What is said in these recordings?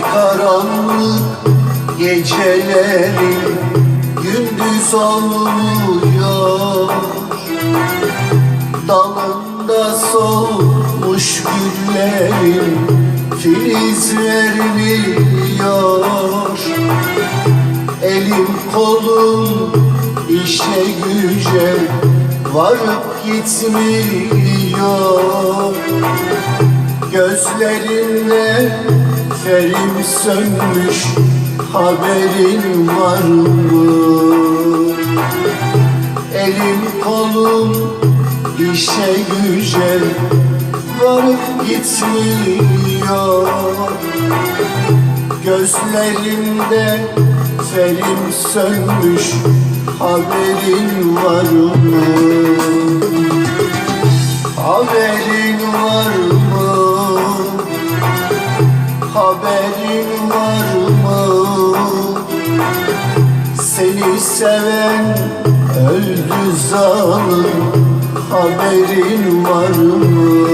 karanlık gecelerin gündüz olmuyor. Dalında solmuş güllerin filiz vermiyor Elim kolum işe güce varıp gitmiyor. Gözlerinde ferim sönmüş haberin var mı? Elim kolum işe güce varıp gitmiyor Gözlerimde ferim sönmüş haberin var mı? Var mı? Seni seven öldü zalim Haberin var mı?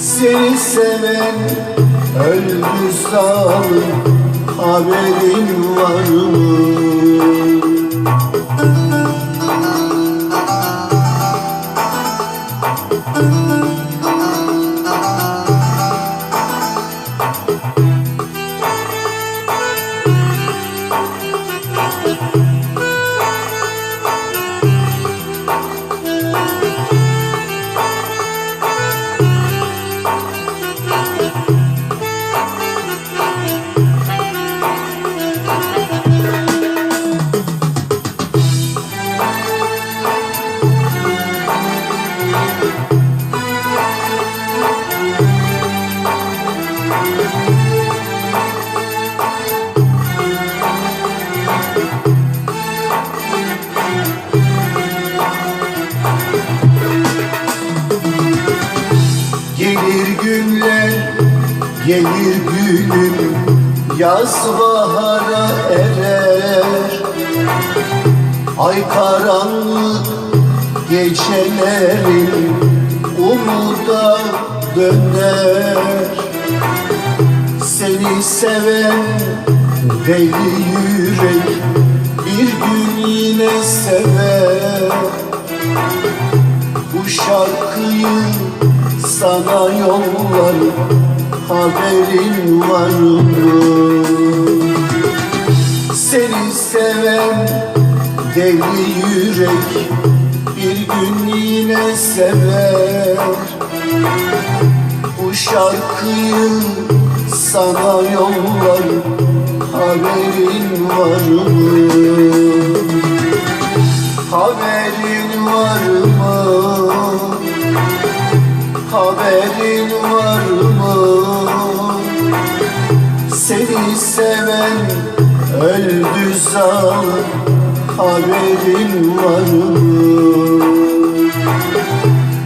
Seni seven öldü zalim Haberin var mı? Gelir günüm Yaz bahara erer. Ay karanlık gecelerin Umuda döner. Seni seven deli yürek Bir gün yine sever. Bu şarkıyı sana yollarım Haberin var mı? Seni seven deli yürek Bir gün yine sever Bu şarkıyı sana yollarım Haberin var mı? haberin var mı? Seni seven öldü zan haberin var mı?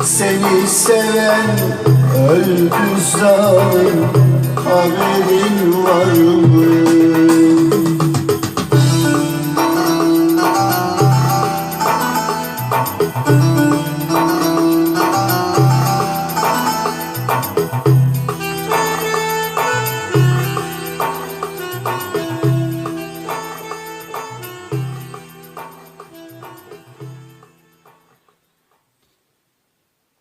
Seni seven öldü zan haberin var mı?